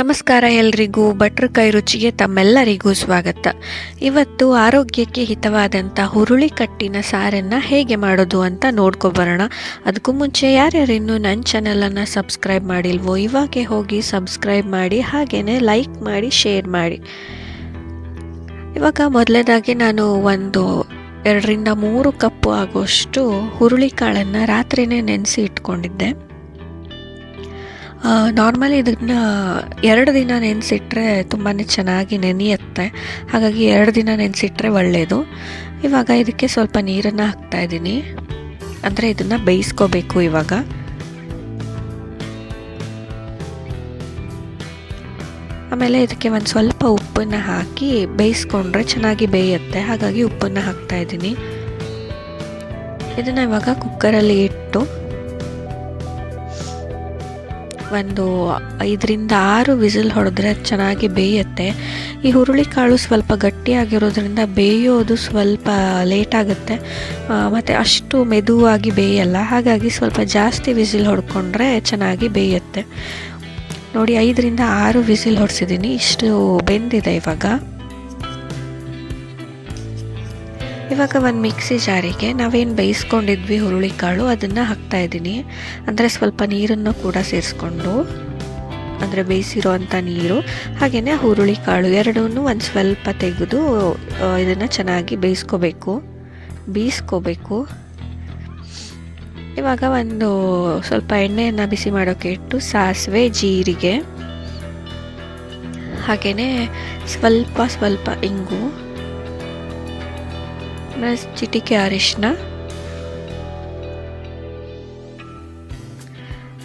ನಮಸ್ಕಾರ ಎಲ್ರಿಗೂ. ಭಟ್ರ ಕೈ ರುಚಿಗೆ ತಮ್ಮೆಲ್ಲರಿಗೂ ಸ್ವಾಗತ. ಇವತ್ತು ಆರೋಗ್ಯಕ್ಕೆ ಹಿತವಾದಂಥ ಹುರುಳಿ ಕಟ್ಟಿನ ಸಾರನ್ನು ಹೇಗೆ ಮಾಡೋದು ಅಂತ ನೋಡ್ಕೊಬರೋಣ. ಅದಕ್ಕೂ ಮುಂಚೆ ಯಾರ್ಯಾರಿನ್ನೂ ನನ್ನ ಚಾನಲನ್ನು ಸಬ್ಸ್ಕ್ರೈಬ್ ಮಾಡಿಲ್ವೋ, ಇವಾಗೆ ಹೋಗಿ ಸಬ್ಸ್ಕ್ರೈಬ್ ಮಾಡಿ ಹಾಗೆಯೇ ಲೈಕ್ ಮಾಡಿ ಶೇರ್ ಮಾಡಿ. ಇವಾಗ ಮೊದಲನೇದಾಗಿ ನಾನು ಒಂದು ಎರಡರಿಂದ ಮೂರು ಕಪ್ಪು ಆಗೋಷ್ಟು ಹುರುಳಿ ಕಾಳನ್ನು ರಾತ್ರಿನೇ ನೆನೆಸಿ ಇಟ್ಕೊಂಡಿದ್ದೆ. ನಾರ್ಮಲಿ ಇದನ್ನು ಎರಡು ದಿನ ನೆನೆಸಿಟ್ರೆ ತುಂಬಾ ಚೆನ್ನಾಗಿ ನೆನೆಯುತ್ತೆ. ಹಾಗಾಗಿ ಎರಡು ದಿನ ನೆನೆಸಿಟ್ರೆ ಒಳ್ಳೆಯದು ಇವಾಗ ಇದಕ್ಕೆ ಸ್ವಲ್ಪ ನೀರನ್ನು ಹಾಕ್ತಾ ಇದ್ದೀನಿ. ಅಂದರೆ ಇದನ್ನು ಬೇಯಿಸ್ಕೋಬೇಕು ಇವಾಗ. ಆಮೇಲೆ ಇದಕ್ಕೆ ಒಂದು ಸ್ವಲ್ಪ ಉಪ್ಪನ್ನು ಹಾಕಿ ಬೇಯಿಸ್ಕೊಂಡ್ರೆ ಚೆನ್ನಾಗಿ ಬೇಯುತ್ತೆ. ಹಾಗಾಗಿ ಉಪ್ಪನ್ನು ಹಾಕ್ತಾ ಇದ್ದೀನಿ. ಇದನ್ನು ಇವಾಗ ಕುಕ್ಕರಲ್ಲಿ ಇಟ್ಟು ಒಂದು ಐದರಿಂದ ಆರು ವಿಸಿಲ್ ಹೊಡೆದ್ರೆ ಚೆನ್ನಾಗಿ ಬೇಯುತ್ತೆ. ಈ ಹುರುಳಿಕಾಳು ಸ್ವಲ್ಪ ಗಟ್ಟಿಯಾಗಿರೋದ್ರಿಂದ ಬೇಯೋದು ಸ್ವಲ್ಪ ಲೇಟ್ ಆಗುತ್ತೆ. ಮತ್ತು ಅಷ್ಟು ಮೆದುವಾಗಿ ಬೇಯಲ್ಲ. ಹಾಗಾಗಿ ಸ್ವಲ್ಪ ಜಾಸ್ತಿ ವಿಸಿಲ್ ಹೊಡ್ಕೊಂಡ್ರೆ ಚೆನ್ನಾಗಿ ಬೇಯುತ್ತೆ. ನೋಡಿ, ಐದರಿಂದ ಆರು ವಿಸಿಲ್ ಹೊಡೆಸಿದ್ದೀನಿ. ಇಷ್ಟು ಬೆಂದಿದೆ ಇವಾಗ. ಇವಾಗ ಒಂದು ಮಿಕ್ಸಿ ಜಾರಿಗೆ ನಾವೇನು ಬೇಯಿಸ್ಕೊಂಡಿದ್ವಿ ಹುರುಳಿಕಾಳು ಅದನ್ನು ಹಾಕ್ತಾ ಇದ್ದೀನಿ. ಅಂದರೆ ಸ್ವಲ್ಪ ನೀರನ್ನು ಕೂಡ ಸೇರಿಸ್ಕೊಂಡು, ಅಂದರೆ ಬೇಯಿಸಿರೋವಂಥ ನೀರು ಹಾಗೆಯೇ ಹುರುಳಿಕಾಳು ಎರಡೂ ಒಂದು ಸ್ವಲ್ಪ ತೆಗೆದು ಇದನ್ನು ಚೆನ್ನಾಗಿ ಬೇಯಿಸ್ಕೋಬೇಕು. ಬೀಸ್ಕೋಬೇಕು ಇವಾಗ ಒಂದು ಸ್ವಲ್ಪ ಎಣ್ಣೆಯನ್ನು ಬಿಸಿ ಮಾಡೋಕ್ಕೆ ಇಟ್ಟು ಸಾಸಿವೆ, ಜೀರಿಗೆ ಹಾಗೆಯೇ ಸ್ವಲ್ಪ ಸ್ವಲ್ಪ ಇಂಗು ಚಿಟಿಕೆ ಅರಿಶಿನ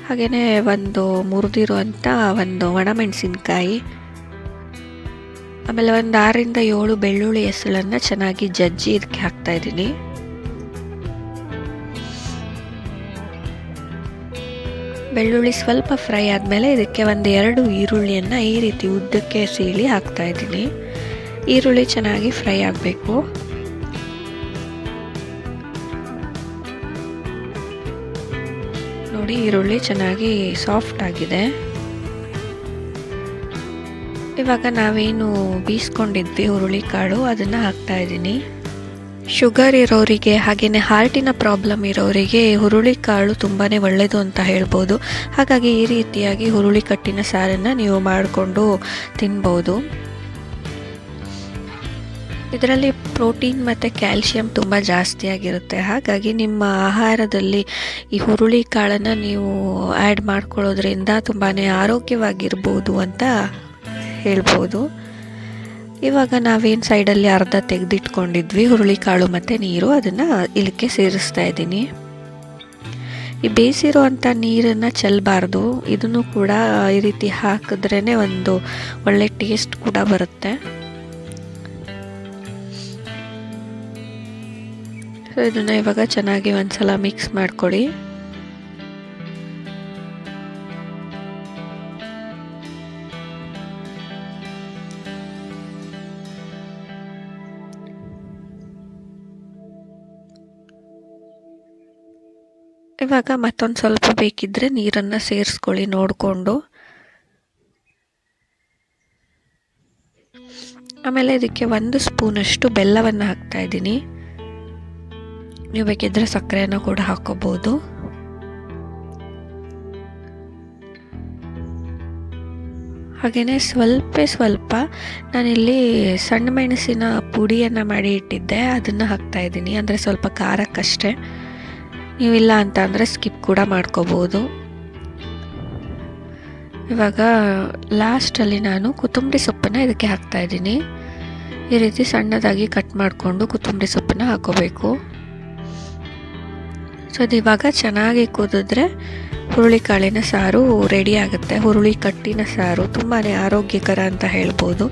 ಹಾಗೆಯೇ ಒಂದು ಮುರಿದಿರುವಂಥ ಒಂದು ಒಣಮೆಣಸಿನ್ಕಾಯಿ ಆಮೇಲೆ ಒಂದು ಆರರಿಂದ ಏಳು ಬೆಳ್ಳುಳ್ಳಿ ಹೆಸಳನ್ನು ಚೆನ್ನಾಗಿ ಜಜ್ಜಿ ಇದಕ್ಕೆ ಹಾಕ್ತಾ ಇದ್ದೀನಿ ಬೆಳ್ಳುಳ್ಳಿ ಸ್ವಲ್ಪ ಫ್ರೈ ಆದಮೇಲೆ ಇದಕ್ಕೆ ಒಂದು ಎರಡು ಈರುಳ್ಳಿಯನ್ನು ಈ ರೀತಿ ಉದ್ದಕ್ಕೆ ಸೀಳಿ ಹಾಕ್ತಾ ಇದ್ದೀನಿ ಈರುಳ್ಳಿ ಚೆನ್ನಾಗಿ ಫ್ರೈ ಆಗಬೇಕು ನೋಡಿ ಈರುಳ್ಳಿ ಚೆನ್ನಾಗಿ ಸಾಫ್ಟ್ ಆಗಿದೆ. ಇವಾಗ ನಾವೇನು ಬೀಸ್ಕೊಂಡಿದ್ವಿ ಹುರುಳಿ ಕಾಳು, ಅದನ್ನು ಹಾಕ್ತಾ ಇದ್ದೀನಿ. ಶುಗರ್ ಇರೋರಿಗೆ ಹಾಗೆಯೇ ಹಾರ್ಟಿನ ಪ್ರಾಬ್ಲಮ್ ಇರೋರಿಗೆ ಹುರುಳಿ ಕಾಳು ತುಂಬಾ ಒಳ್ಳೆಯದು ಅಂತ ಹೇಳ್ಬೋದು. ಹಾಗಾಗಿ ಈ ರೀತಿಯಾಗಿ ಹುರುಳಿ ಕಟ್ಟಿನ ಸಾರನ್ನು ನೀವು ಮಾಡಿಕೊಂಡು ತಿನ್ಬೋದು. ಇದರಲ್ಲಿ ಪ್ರೋಟೀನ್ ಮತ್ತು ಕ್ಯಾಲ್ಶಿಯಂ ತುಂಬ ಜಾಸ್ತಿ ಆಗಿರುತ್ತೆ. ಹಾಗಾಗಿ ನಿಮ್ಮ ಆಹಾರದಲ್ಲಿ ಈ ಹುರುಳಿ ಕಾಳನ್ನು ನೀವು ಆ್ಯಡ್ ಮಾಡ್ಕೊಳ್ಳೋದ್ರಿಂದ ತುಂಬಾ ಆರೋಗ್ಯವಾಗಿರ್ಬೋದು ಅಂತ ಹೇಳ್ಬೋದು. ಇವಾಗ ನಾವೇನು ಸೈಡಲ್ಲಿ ಅರ್ಧ ತೆಗೆದಿಟ್ಕೊಂಡಿದ್ವಿ ಹುರುಳಿಕಾಳು ಮತ್ತು ನೀರು, ಅದನ್ನು ಇಲ್ಲಿಗೆ ಸೇರಿಸ್ತಾ ಇದ್ದೀನಿ. ಈ ಬೇಯಿಸಿರೋ ಅಂಥ ನೀರನ್ನು ಚೆಲ್ಲಬಾರ್ದು ಇದನ್ನು ಕೂಡ ಈ ರೀತಿ ಹಾಕಿದ್ರೇ ಒಂದು ಒಳ್ಳೆ ಟೇಸ್ಟ್ ಕೂಡ ಬರುತ್ತೆ. ಸೊ ಇದನ್ನು ಇವಾಗ ಚೆನ್ನಾಗಿ ಒಂದ್ಸಲ ಮಿಕ್ಸ್ ಮಾಡ್ಕೊಳ್ಳಿ ಇವಾಗ ಮತ್ತೊಂದು ಸ್ವಲ್ಪ ಬೇಕಿದ್ದರೆ ನೀರನ್ನು ಸೇರಿಸ್ಕೊಳ್ಳಿ ನೋಡಿಕೊಂಡು. ಆಮೇಲೆ ಇದಕ್ಕೆ ಒಂದು ಸ್ಪೂನಷ್ಟು ಬೆಲ್ಲವನ್ನು ಹಾಕ್ತಾ ಇದ್ದೀನಿ. ನೀವು ಬೇಕಿದ್ದರೆ ಸಕ್ಕರೆಯನ್ನು ಕೂಡ ಹಾಕೋಬೋದು. ಹಾಗೆಯೇ ಸ್ವಲ್ಪ ಸ್ವಲ್ಪ ನಾನಿಲ್ಲಿ ಸಣ್ಣ ಮೆಣಸಿನ ಪುಡಿಯನ್ನು ಮಾಡಿ ಇಟ್ಟಿದ್ದೆ, ಅದನ್ನು ಹಾಕ್ತಾ ಇದ್ದೀನಿ. ಅಂದರೆ ಸ್ವಲ್ಪ ಖಾರಕ್ಕಷ್ಟೇ. ನೀವಿಲ್ಲ ಅಂತ ಅಂದರೆ ಸ್ಕಿಪ್ ಕೂಡ ಮಾಡ್ಕೋಬೋದು. ಇವಾಗ ಲಾಸ್ಟಲ್ಲಿ ನಾನು ಕೊತ್ತಂಬರಿ ಸೊಪ್ಪನ್ನು ಇದಕ್ಕೆ ಹಾಕ್ತಾ ಇದ್ದೀನಿ. ಈ ರೀತಿ ಸಣ್ಣದಾಗಿ ಕಟ್ ಮಾಡಿಕೊಂಡು ಕೊತ್ತಂಬರಿ ಸೊಪ್ಪನ್ನು ಹಾಕೋಬೇಕು. ಸೊ ಅದು ಚೆನ್ನಾಗಿ ಕುದಿದ್ರೆ ಹುರುಳಿಕಾಳಿನ ಸಾರು ರೆಡಿ ಆಗುತ್ತೆ. ಹುರುಳಿ ಕಟ್ಟಿನ ಸಾರು ತುಂಬಾ ಆರೋಗ್ಯಕರ ಅಂತ ಹೇಳ್ಬೋದು.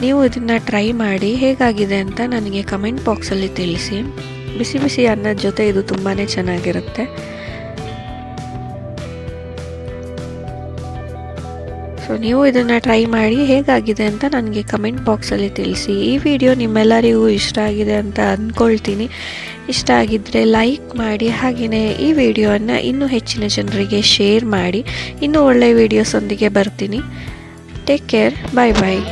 ನೀವು ಇದನ್ನು ಟ್ರೈ ಮಾಡಿ ಹೇಗಾಗಿದೆ ಅಂತ ನನಗೆ ಕಮೆಂಟ್ ಬಾಕ್ಸಲ್ಲಿ ತಿಳಿಸಿ. ಬಿಸಿ ಬಿಸಿ ಅನ್ನದ ಜೊತೆ ಇದು ತುಂಬಾ ಚೆನ್ನಾಗಿರುತ್ತೆ. ಸೊ ನೀವು ಇದನ್ನು ಟ್ರೈ ಮಾಡಿ ಹೇಗಾಗಿದೆ ಅಂತ ನನಗೆ ಕಮೆಂಟ್ ಬಾಕ್ಸಲ್ಲಿ ತಿಳಿಸಿ. ಈ ವಿಡಿಯೋ ನಿಮ್ಮೆಲ್ಲರಿಗೂ ಇಷ್ಟ ಆಗಿದೆ ಅಂತ ಅಂದ್ಕೊಳ್ತೀನಿ ಇಷ್ಟ ಆಗಿದ್ದರೆ ಲೈಕ್ ಮಾಡಿ ಹಾಗೆಯೇ ಈ ವಿಡಿಯೋವನ್ನು ಇನ್ನೂ ಹೆಚ್ಚಿನ ಜನರಿಗೆ ಶೇರ್ ಮಾಡಿ. ಇನ್ನೂ ಒಳ್ಳೆಯ ವೀಡಿಯೋಸೊಂದಿಗೆ ಬರ್ತೀನಿ. ಟೇಕ್ ಕೇರ್ ಬಾಯ್ ಬಾಯ್